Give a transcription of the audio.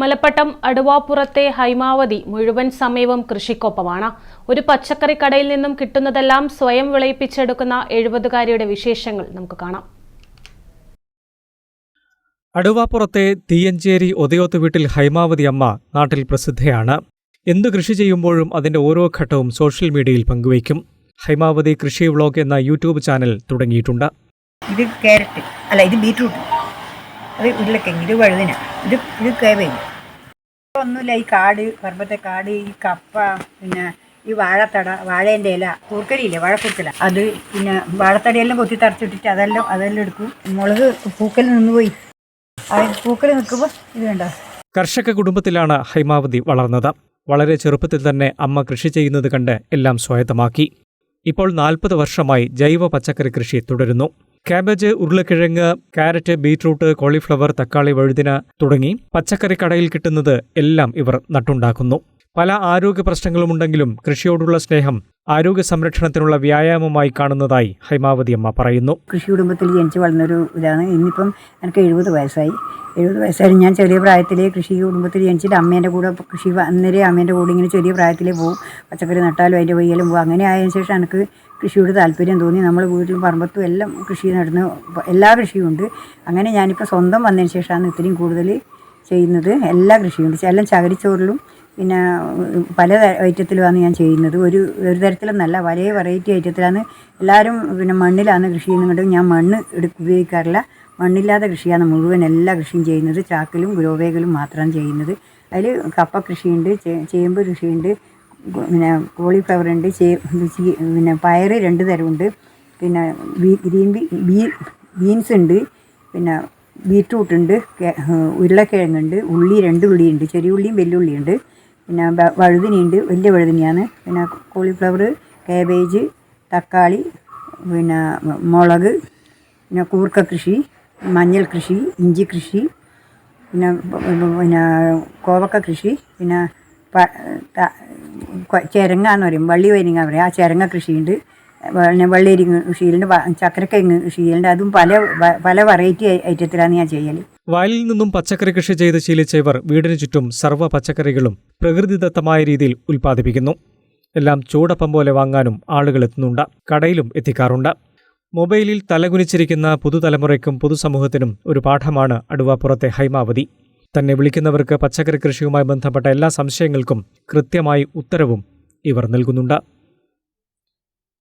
മലപ്പട്ടം അടുവാപ്പുറത്തെ ഹൈമാവതി മുഴുവൻ സമയവും കൃഷിക്കൊപ്പമാണ്. ഒരു പച്ചക്കറി കടയിൽ നിന്നും കിട്ടുന്നതെല്ലാം സ്വയം വിളയിപ്പിച്ചെടുക്കുന്ന എഴുപതുകാരിയുടെ വിശേഷങ്ങൾ നമുക്ക് കാണാം. അടുവാപ്പുറത്തെ തീയഞ്ചേരി ഒതയോത്ത് വീട്ടിൽ ഹൈമാവതി അമ്മ നാട്ടിൽ പ്രസിദ്ധയാണ്. എന്തു കൃഷി ചെയ്യുമ്പോഴും അതിന്റെ ഓരോ ഘട്ടവും സോഷ്യൽ മീഡിയയിൽ പങ്കുവയ്ക്കും. ഹൈമാവതി കൃഷി വ്ളോഗ് എന്ന യൂട്യൂബ് ചാനൽ തുടങ്ങിയിട്ടുണ്ട്. ഇത് കാരറ്റ് അല്ല ഇത് ബീട്രൂട്ട് അത് ഉരുളക്കിഴങ്ങ് ഇത് വഴുതിന ഇത് ഇത് കേബേജ്. ഒന്നുമില്ല ഈ കാട് പറമ്പത്തെ കാട് ഈ കപ്പ പിന്നെ ഈ വാഴത്തട വാഴേന്റെ ഇല കൂർക്കലില്ലേ വാഴക്കൂർക്കല അത് പിന്നെ വാഴത്തടയെല്ലാം കൊത്തി തറച്ചിട്ടിട്ട് അതെല്ലാം അതെല്ലാം എടുക്കും. മുളക് പൂക്കൽ നിന്നുപോയി. ആ പൂക്കൽ നിൽക്കുമ്പോൾ ഇത് വേണ്ട കർഷക കുടുംബത്തിലാണ് ഹൈമാവതി വളർന്നത്. വളരെ ചെറുപ്പത്തിൽ തന്നെ അമ്മ കൃഷി ചെയ്യുന്നത് കണ്ട് എല്ലാം സ്വായത്തമാക്കി ഇപ്പോൾ നാൽപ്പത് വർഷമായി ജൈവ പച്ചക്കറി കൃഷി തുടരുന്നു. കാബേജ് ഉരുളക്കിഴങ്ങ് കാരറ്റ് ബീറ്റ്റൂട്ട് കോളിഫ്ലവർ തക്കാളി വഴുതിന തുടങ്ങി പച്ചക്കറി കടയിൽ കിട്ടുന്നത് എല്ലാം ഇവർ നട്ടുണ്ടാക്കുന്നു. പല ആരോഗ്യ പ്രശ്നങ്ങളുമുണ്ടെങ്കിലും കൃഷിയോടുള്ള സ്നേഹം ആരോഗ്യ സംരക്ഷണത്തിനുള്ള വ്യായാമമായി കാണുന്നതായി ഹൈമാവതി അമ്മ പറയുന്നു. കൃഷി കുടുംബത്തിൽ ജനിച്ച് വളർന്നൊരു ഇതാണ്. ഇന്നിപ്പം എനിക്ക് എഴുപത് വയസ്സായി. എഴുപത് വയസ്സായി ഞാൻ ചെറിയ പ്രായത്തിലേ കൃഷി കുടുംബത്തിൽ ജനിച്ചിട്ട് അമ്മേന്റെ കൂടെ കൃഷി അന്നേരം അമ്മേന്റെ കൂടെ ഇങ്ങനെ ചെറിയ പ്രായത്തിലേ പോകും പച്ചക്കറി നട്ടാലും അതിന്റെ വയ്യലും പോകും അങ്ങനെ ആയതിനു ശേഷം എനിക്ക് കൃഷിയോട് താല്പര്യം തോന്നി. നമ്മൾ വീട്ടിലും പറമ്പത്തും എല്ലാം കൃഷി നടന്ന് എല്ലാ കൃഷിയും ഉണ്ട്. അങ്ങനെ ഞാനിപ്പോൾ സ്വന്തം വന്നതിന് ശേഷമാണ് ഇത്രയും കൂടുതൽ ചെയ്യുന്നത് എല്ലാ കൃഷിയും എല്ലാം ചകരിച്ചോറിലും പിന്നെ പല ഐറ്റത്തിലുമാണ് ഞാൻ ചെയ്യുന്നത്. ഒരു ഒരു തരത്തിലൊന്നല്ല പല വെറൈറ്റി ഐറ്റത്തിലാണ്. എല്ലാവരും പിന്നെ മണ്ണിലാണ് കൃഷി ചെയ്യുന്നുണ്ട് ഞാൻ മണ്ണ് എടുക്ക ഉപയോഗിക്കാറില്ല. മണ്ണില്ലാത്ത കൃഷിയാണ് മുഴുവൻ എല്ലാ കൃഷിയും ചെയ്യുന്നത്. ചാക്കിലും ഗ്രോവേകലും മാത്രമാണ് ചെയ്യുന്നത്. അതിൽ കപ്പ കൃഷിയുണ്ട് ചേമ്പ് കൃഷിയുണ്ട് പിന്നെ കോളിഫ്ലവർ ഉണ്ട് പിന്നെ പയറ് രണ്ട് തരമുണ്ട്. പിന്നെ ഗ്രീൻ ബീ ബീൻസ് ഉണ്ട്. പിന്നെ ബീറ്റ്റൂട്ട് ഉണ്ട് ഉരുളക്കിഴങ്ങുണ്ട് ഉള്ളി രണ്ട് ഉള്ളിയുണ്ട് ചെറിയ ഉള്ളിയും വലിയ ഉള്ളിയുണ്ട്. പിന്നെ വ- ഉണ്ട് വലിയ വഴുതിനിയാണ്. പിന്നെ കോളിഫ്ലവർ കാബേജ് തക്കാളി പിന്നെ മുളക് പിന്നെ കൂർക്ക കൃഷി മഞ്ഞൾ കൃഷി ഇഞ്ചി കൃഷി പിന്നെ പിന്നെ കോവക്ക കൃഷി പിന്നെ ചിരങ്ങ എന്ന് പറയും വള്ളി വരിങ്ങ പറയും. ആ ചിരങ്ങ കൃഷിയുണ്ട്. പിന്നെ വെള്ളരിങ്ങ കൃഷിയിലുണ്ട് ചക്കരക്കിഴങ്ങ് കൃഷിയിലുണ്ട് അതും പല പല വെറൈറ്റി ഐറ്റത്തിലാണ് ഞാൻ ചെയ്യൽ വയലിൽ നിന്നും പച്ചക്കറി കൃഷി ചെയ്ത് ശീലിച്ച ഇവർ വീടിനു ചുറ്റും സർവ പച്ചക്കറികളും പ്രകൃതിദത്തമായ രീതിയിൽ ഉൽപ്പാദിപ്പിക്കുന്നു. എല്ലാം ചൂടപ്പം പോലെ വാങ്ങാനും ആളുകൾ എത്തുന്നുണ്ട്. കടയിലും എത്തിക്കാറുണ്ട്. മൊബൈലിൽ തലകുനിച്ചിരിക്കുന്ന പുതുതലമുറയ്ക്കും പൊതുസമൂഹത്തിനും ഒരു പാഠമാണ് അടുവാപ്പുറത്തെ ഹൈമാവതി. തന്നെ വിളിക്കുന്നവർക്ക് പച്ചക്കറി കൃഷിയുമായി ബന്ധപ്പെട്ട എല്ലാ സംശയങ്ങൾക്കും കൃത്യമായി ഉത്തരവും ഇവർ നൽകുന്നുണ്ട്.